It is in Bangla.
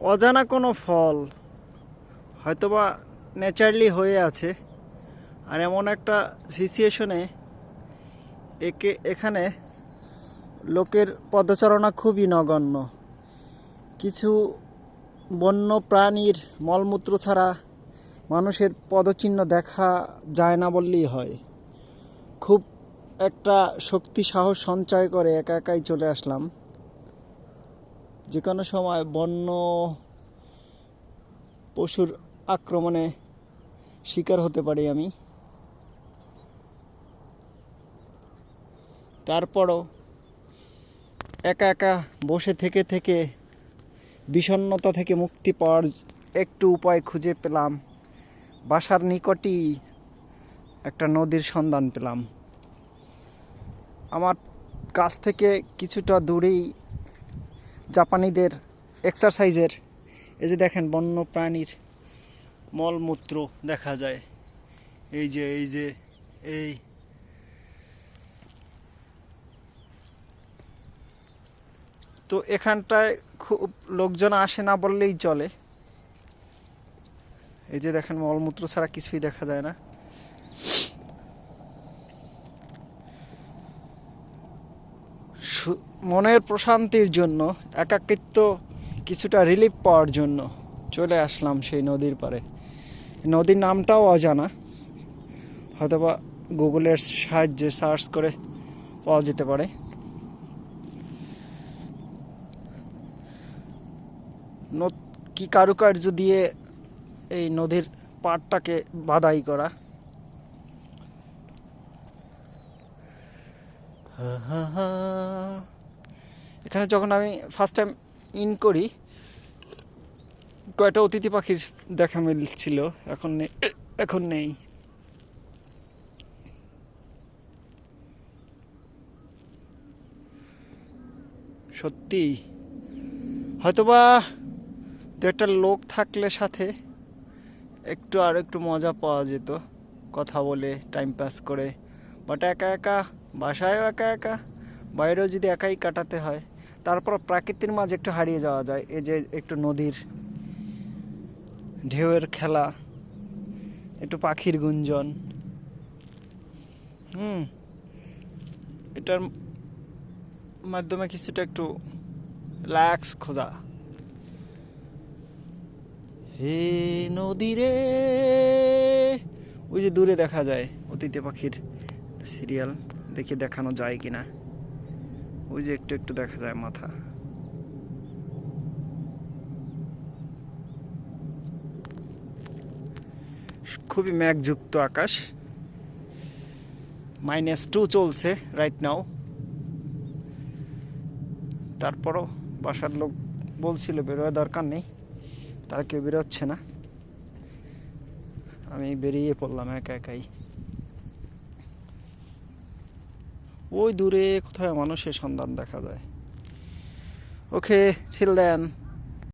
অজানা কোনো ফল হয়তোবা ন্যাচারালি হয়ে আছে। আর এমন একটা সিচুয়েশনে একে, এখানে লোকের পদচারণা খুবই নগণ্য। কিছু বন্য প্রাণীর মলমূত্র ছাড়া মানুষের পদচিহ্ন দেখা যায় না বললেই হয়। খুব একটা শক্তি সাহস সঞ্চয় করে একা একাই চলে আসলাম। যে কোনো সময় বন্য পশুর আক্রমণে শিকার হতে পারি আমি। তারপরও একা একা বসে থেকে থেকে বিষণ্ণতা থেকে মুক্তি পাওয়ার একটু উপায় খুঁজে পেলাম। বাসার নিকটই একটা নদীর সন্ধান পেলাম। আমার কাছ থেকে কিছুটা দূরেই জাপানিদের এক্সারসাইজের এই যে দেখেন বন্য প্রাণীর মলমূত্র দেখা যায়। এই যে এই যে, এই। তো এখানটায় খুব লোকজন আসে না বললেই চলে। এই যে দেখেন মলমূত্র ছাড়া কিছুই দেখা যায় না। মনের প্রশান্তির জন্য, একাকিত্ব কিছুটা রিলিফ পাওয়ার জন্য চলে আসলাম সেই নদীর পারে নদীর নামটাও অজানা। হয়তোবা গুগলের সাহায্যে সার্চ করে পাওয়া যেতে পারে। কি কারুকার্য দিয়ে এই নদীর পাড়টাকে বাদাই করা? এখানে যখন আমি ফার্স্ট টাইম ইন করি কয়টা অতিথি পাখির দেখা মিলছিল, এখন এখন নেই। সত্যি? হয়তোবা দু একটা লোক থাকলে সাথে একটু আর একটু মজা পাওয়া যেত, কথা বলে টাইম পাস করে। বাট একা একা, বাসায়ও একা একা, বাইরেও যদি একাই কাটাতে হয়, তারপর প্রাকৃতির মাঝে একটু হারিয়ে যাওয়া যায়, এই যে একটু নদীর ঢেউয়ের খেলা, একটু পাখির গুঞ্জন। হুম, এটার মাধ্যমে কিছুটা একটু রিল্যাক্স খোঁজা। হে নদী রে, ওই যে দূরে দেখা যায় অতীতে পাখির সিরিয়াল দেখে দেখানো যায় কিনা? ওই যে একটু একটু দেখা যায় মাথা। খুবই মেঘযুক্ত আকাশ। মাইনাস টু চলছে রাইট নাও তারপরও বাসার লোক বলছিল বেরোয় দরকার নেই, তারা কেউ বেরোচ্ছে না। আমি বেরিয়ে পড়লাম একা একাই। ওই দূরে কোথায় মানুষের সন্ধান দেখা যায়। ওকে till then